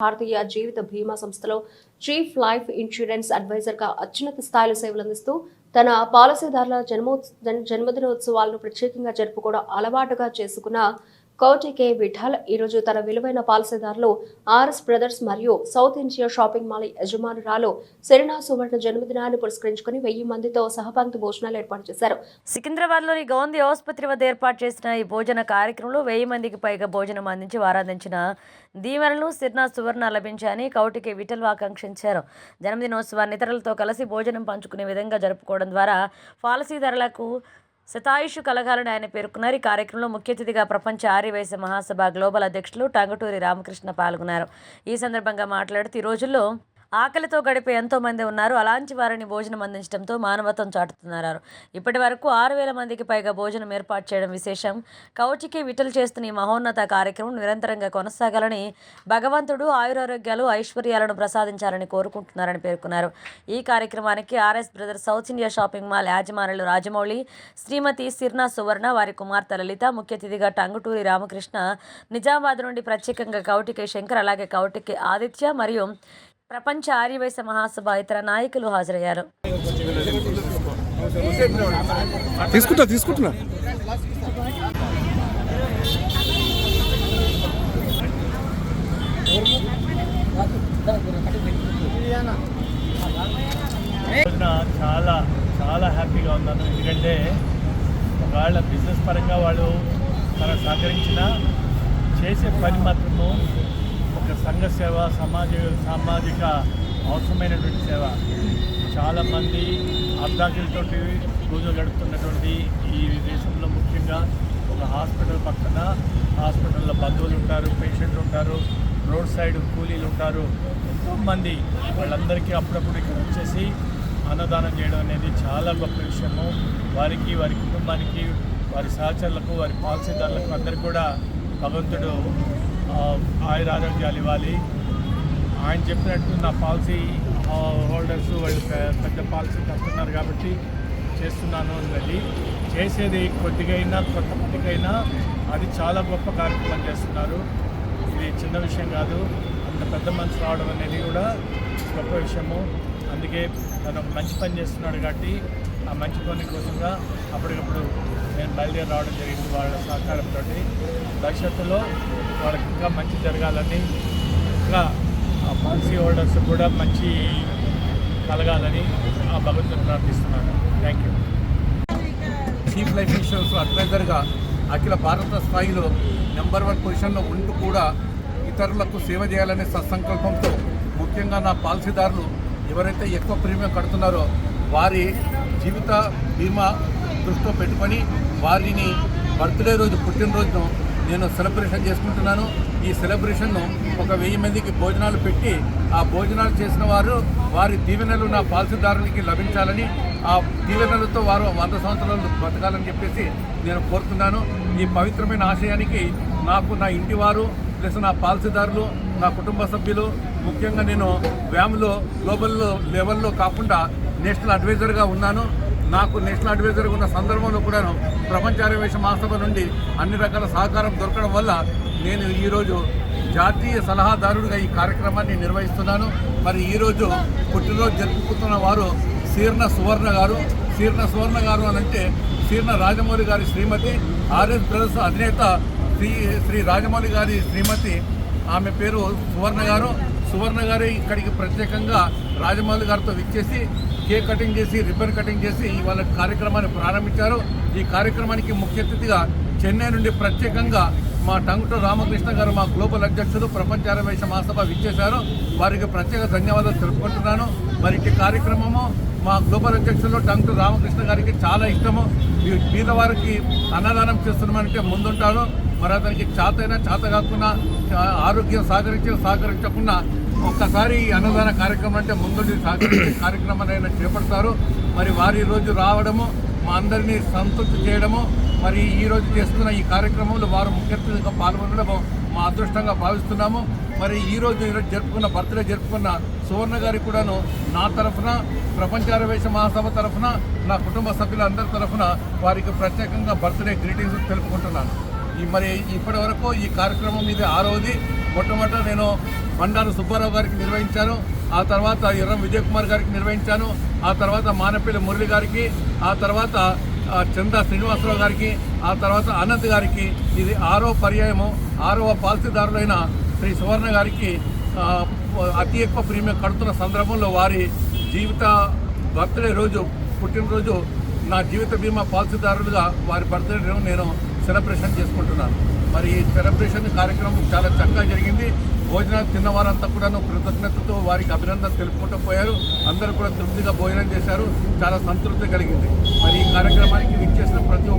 భారతీయ జీవిత బీమా సంస్థలో chief life insurance అడ్వైజర్గా అత్యున్నత స్థాయిలో సేవలు అందిస్తూ తన పాలసీదారుల జన్మో జన్మదినోత్సవాలను ప్రత్యేకంగా జరుపుకోవడం అలవాటుగా చేసుకున్న కౌటికే విఠల్ ఈరోజు తన విలువైన పాలసీదారులు ఆర్ఎస్ బ్రదర్స్ మరియు సౌత్ ఇండియా షాపింగ్ మాల్ యజమానురాలు సెరీనా సువర్ణ జన్మదినాన్ని పురస్కరించుకుని వెయ్యి మందితో సహపంక్తి భోజనాలు ఏర్పాటు చేశారు. సికింద్రాబాద్లోని గౌంది ఆసుపత్రి వద్ద ఏర్పాటు చేసిన ఈ భోజన కార్యక్రమంలో వెయ్యి మందికి పైగా భోజనం అందించి ఆరాధించిన దీవెనలు సిరినా సువర్ణ లభించాయని కౌటికే విఠల్ ఆకాంక్షించారు. జన్మదినోత్సవాన్ని ఇతరులతో కలిసి భోజనం పంచుకునే విధంగా జరుపుకోవడం ద్వారా పాలసీదారులకు శతాయుషు కలగాలని ఆయన పేర్కొన్నారు. ఈ కార్యక్రమంలో ముఖ్య అతిథిగా ప్రపంచ ఆర్యవేశ మహాసభ గ్లోబల్ అధ్యక్షులు టంగటూరి రామకృష్ణ పాల్గొన్నారు. ఈ సందర్భంగా మాట్లాడుతూ ఈ రోజుల్లో ఆకలితో గడిపే ఎంతో మంది ఉన్నారు. అలాంటి వారిని భోజనం అందించడంతో మానవత్వం చాటుతున్నారు. ఇప్పటి వరకు ఆరు వేల మందికి పైగా భోజనం ఏర్పాటు చేయడం విశేషం. కౌచికి విటలు చేస్తున్న ఈ మహోన్నత కార్యక్రమం నిరంతరంగా కొనసాగాలని భగవంతుడు ఆయురారోగ్యాలు ఐశ్వర్యాలను ప్రసాదించాలని కోరుకుంటున్నారని పేర్కొన్నారు. ఈ కార్యక్రమానికి RS brothers South India shopping mall యాజమానులు Rajamouli Shrimati Sirna Suvarna వారి కుమార్తె లలిత ముఖ్య అతిథిగా టంగుటూరి రామకృష్ణ నిజామాబాద్ నుండి ప్రత్యేకంగా కౌటికి శంకర్ అలాగే కౌటికి ఆదిత్య మరియు ప్రపంచ ఆర్యవైశ్య మహాసభ ఇతర నాయకులు హాజరయ్యారు. తీసుకుంటా తీసుకుంటున్నా. చాలా చాలా హ్యాపీగా ఉన్నాను ఎందుకంటే ఒకవేళ బిజినెస్ పరంగా వాళ్ళు మనకు సహకరించిన చేసే పని మాత్రము యొక్క సంఘ సేవ సమాజ సామాజిక అవసరమైనటువంటి సేవ. చాలామంది అర్ధాకిలతోటి రోజులు గడుపుతున్నటువంటి ఈ దేశంలో ముఖ్యంగా ఒక హాస్పిటల్ పక్కన హాస్పిటల్లో బంధువులు ఉంటారు పేషెంట్లు ఉంటారు రోడ్ సైడ్ కూలీలు ఉంటారు. ఎంతోమంది వాళ్ళందరికీ అప్పుడప్పుడు ఇక్కడ వచ్చేసి అన్నదానం చేయడం అనేది చాలా గొప్ప విషయము. వారికి వారి కుటుంబానికి వారి సహచరులకు వారి పాలసీదారులకు అందరికీ కూడా భగవంతుడు ఆయుర ఆయురారోగ్యాలు ఇవ్వాలి ఆయన చెప్పినట్టు నా పాలసీ హోల్డర్స్ వాళ్ళు పెద్ద పాలసీ కట్టున్నారు కాబట్టి చేస్తున్నాను అన్నది చేసేది కొద్దిగైనా కొంతమందికైనా అది చాలా గొప్ప కార్యక్రమం చేస్తున్నారు. ఇది చిన్న విషయం కాదు అంత పెద్ద మనసు రావడం అనేది కూడా గొప్ప విషయము. అందుకే తను మంచి పని చేస్తున్నాడు కాబట్టి ఆ మంచి పని కోసంగా అప్పటికప్పుడు నేను బయలుదేరి రావడం జరిగింది వాళ్ళ సహకారంతో భవిష్యత్తులో వాళ్ళకి ఇంకా మంచి జరగాలని ఇంకా ఆ పాలసీ హోల్డర్స్ కూడా మంచి కలగాలని ఆ భగవంతుని ప్రార్థిస్తున్నాను. Thank you chief life insurance అడ్వైజర్గా అఖిల భారత స్థాయిలో నెంబర్ వన్ పొజిషన్లో ఉంటూ కూడా ఇతరులకు సేవ చేయాలనే సత్సంకల్పంతో ముఖ్యంగా నా పాలసీదారులు ఎవరైతే ఎక్కువ ప్రీమియం కడుతున్నారో వారి జీవిత బీమా దృష్టిలో పెట్టుకొని వారిని బర్త్డే రోజు పుట్టినరోజును నేను సెలబ్రేషన్ చేసుకుంటున్నాను. ఈ సెలబ్రేషన్ను ఒక వెయ్యి మందికి భోజనాలు పెట్టి ఆ భోజనాలు చేసిన వారు వారి దీవెనలు నా పాలసీదారునికి లభించాలని ఆ దీవెనలతో వారు వంద సంవత్సరాలు బతకాలని చెప్పేసి నేను కోరుతున్నాను. ఈ పవిత్రమైన ఆశయానికి నాకు నా ఇంటి వారు ప్లస్ నా పాలసీదారులు నా కుటుంబ సభ్యులు ముఖ్యంగా నేను వ్యామ్లో గ్లోబల్ లెవెల్లో కాకుండా నేషనల్ అడ్వైజర్గా ఉన్నాను. నాకు నేషనల్ అడ్వైజర్గా ఉన్న సందర్భంలో కూడాను ప్రపంచ మహాసభ నుండి అన్ని రకాల సహకారం దొరకడం వల్ల నేను ఈరోజు జాతీయ సలహాదారుడిగా ఈ కార్యక్రమాన్ని నిర్వహిస్తున్నాను. మరి ఈరోజు పుట్టినరోజు జరుపుకుంటున్న వారు శీర్ణ సువర్ణ గారు. శీర్ణ సువర్ణ గారు అని అంటే శీర్ణ రాజమౌళి గారి శ్రీమతి ఆర్ఎస్ బ్రదర్స్ అధినేత శ్రీ శ్రీ రాజమౌళి గారి శ్రీమతి. ఆమె పేరు సువర్ణ గారు. సువర్ణ గారు ఇక్కడికి ప్రత్యేకంగా రాజమౌళి గారితో విచ్చేసి కేక్ కటింగ్ చేసి రిబ్బన్ కటింగ్ చేసి వాళ్ళ కార్యక్రమాన్ని ప్రారంభించారు. ఈ కార్యక్రమానికి ముఖ్య అతిథిగా చెన్నై నుండి ప్రత్యేకంగా మా టంగుటూ రామకృష్ణ గారు మా గ్లోబల్ అధ్యక్షులు ప్రపంచ ఆరవేశ మహాసభ విచ్చేశారు. వారికి ప్రత్యేక ధన్యవాదాలు తెలుపుకుంటున్నాను. మరి ఈ కార్యక్రమము మా గ్లోబల్ అధ్యక్షులు టంగుటూ రామకృష్ణ గారికి చాలా ఇష్టము. మీద వారికి అన్నదానం చేస్తున్నామంటే ముందుంటాను. మరి అతనికి చేతైనా చేత కాకుండా ఆరోగ్యం సహకరించి సహకరించకుండా ఒక్కసారి ఈ అన్నదాన కార్యక్రమం అంటే ముందుండి సహకరించే కార్యక్రమాన్ని ఆయన చేపడతారు. మరి వారి రోజు రావడము మా అందరినీ సంతృప్తి చేయడము మరి ఈ రోజు చేస్తున్న ఈ కార్యక్రమంలో వారు ముఖ్య అతిథిగా పాల్గొనడం మా అదృష్టంగా భావిస్తున్నాము. మరి ఈ రోజు ఈరోజు జరుపుకున్న బర్త్డే జరుపుకున్న సువర్ణ గారికి కూడాను నా తరఫున ప్రపంచారవేశ మహాసభ తరఫున నా కుటుంబ సభ్యులందరి తరఫున వారికి ప్రత్యేకంగా బర్త్డే గ్రీటింగ్స్ తెలుపుకుంటున్నాను. ఈ మరి ఇప్పటి వరకు ఈ కార్యక్రమం ఇది ఆరవది. మొట్టమొదట నేను బండారు సుబ్బారావు గారికి నిర్వహించాను. ఆ తర్వాత ఎర్రం విజయ్ కుమార్ గారికి నిర్వహించాను. ఆ తర్వాత మానపల్లి మురళి గారికి ఆ తర్వాత ఆ, చందా శ్రీనివాసరావు గారికి ఆ తర్వాత అనంత్ గారికి ఇది ఆరో పర్యాయము ఆరవ పాలసీదారులైన శ్రీ సువర్ణ గారికి అతి ఎక్కువ ప్రీమియం కడుతున్న సందర్భంలో వారి జీవిత బర్త్డే రోజు పుట్టినరోజు నా జీవిత బీమా పాలసీదారులుగా వారి బర్త్డే నేను సెలబ్రేషన్ చేసుకుంటున్నాను. మరి ఈ సెలబ్రేషన్ కార్యక్రమం చాలా చక్కగా జరిగింది. భోజనాలు తిన్న వారంతా కూడాను కృతజ్ఞతతో వారికి అభినందన తెలుపుకుంటూ పోయారు. అందరూ కూడా తృప్తిగా భోజనం చేశారు. చాలా సంతృప్తి కలిగింది. మరి ఈ కార్యక్రమానికి విచ్చేసిన ప్రతి